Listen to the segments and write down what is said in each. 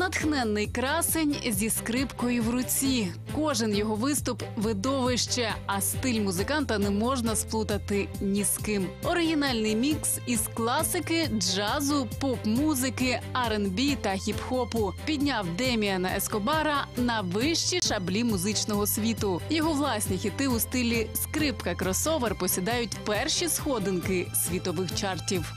Натхненний красень зі скрипкою в руці. Кожен його виступ видовище, а стиль музиканта не можна сплутати ні з ким. Оригінальний мікс із класики, джазу, поп-музики, R&B та хіп-хопу підняв Деміана Ескобара на вищі шаблі музичного світу. Його власні хіти у стилі скрипка кросовер посідають перші сходинки світових чартів.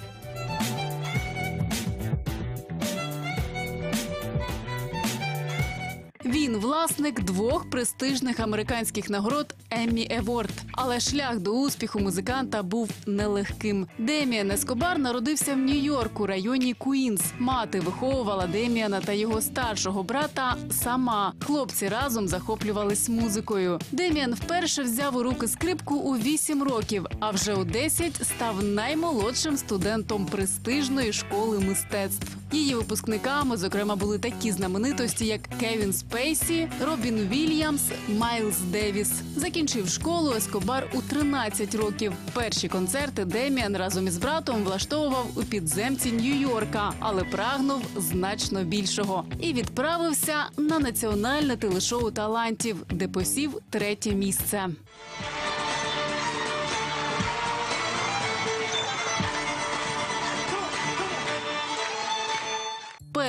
Він власник двох престижних американських нагород Еммі Еворд. Але шлях до успіху музиканта був нелегким. Деміан Ескобар народився в Нью-Йорку, районі Куінс. Мати виховувала Деміана та його старшого брата сама. Хлопці разом захоплювались музикою. Деміан вперше взяв у руки скрипку у 8 років, а вже у 10 став наймолодшим студентом престижної школи мистецтв. Її випускниками, зокрема, були такі знаменитості, як Кевін Спейсі, Робін Вільямс, Майлз Девіс. Закінчив школу Ескобар у 13 років. Перші концерти Деміан разом із братом влаштовував у підземці Нью-Йорка, але прагнув значно більшого і відправився на національне телешоу талантів, де посів третє місце.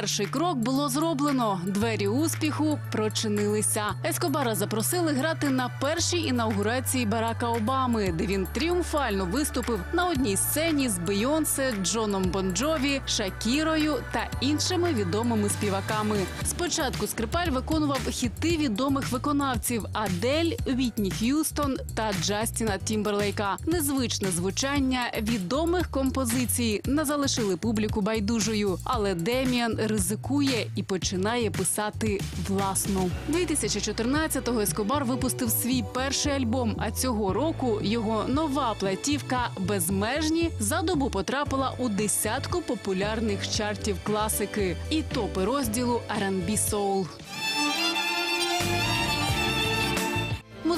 Перший крок було зроблено. Двері успіху прочинилися. Ескобара запросили грати на першій інаугурації Барака Обами, де він тріумфально виступив на одній сцені з Бейонсе, Джоном Бонджові, Шакірою та іншими відомими співаками. Спочатку скрипаль виконував хіти відомих виконавців Адель, Вітні Х'юстон та Джастіна Тімберлейка. Незвичне звучання відомих композицій не залишили публіку байдужою, але Деміан ризикує і починає писати власну. 2014-го Ескобар випустив свій перший альбом. А цього року його нова платівка Безмежні за добу потрапила у десятку популярних чартів класики і топи розділу R&B Soul.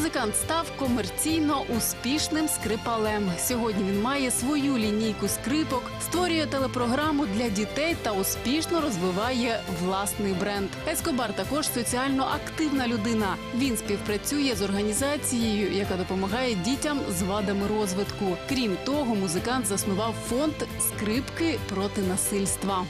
Музикант став комерційно успішним скрипалем. Сьогодні він має свою лінійку скрипок, створює телепрограму для дітей та успішно розвиває власний бренд. Ескобар також соціально активна людина. Він співпрацює з організацією, яка допомагає дітям з вадами розвитку. Крім того, музикант заснував фонд скрипки проти насильства.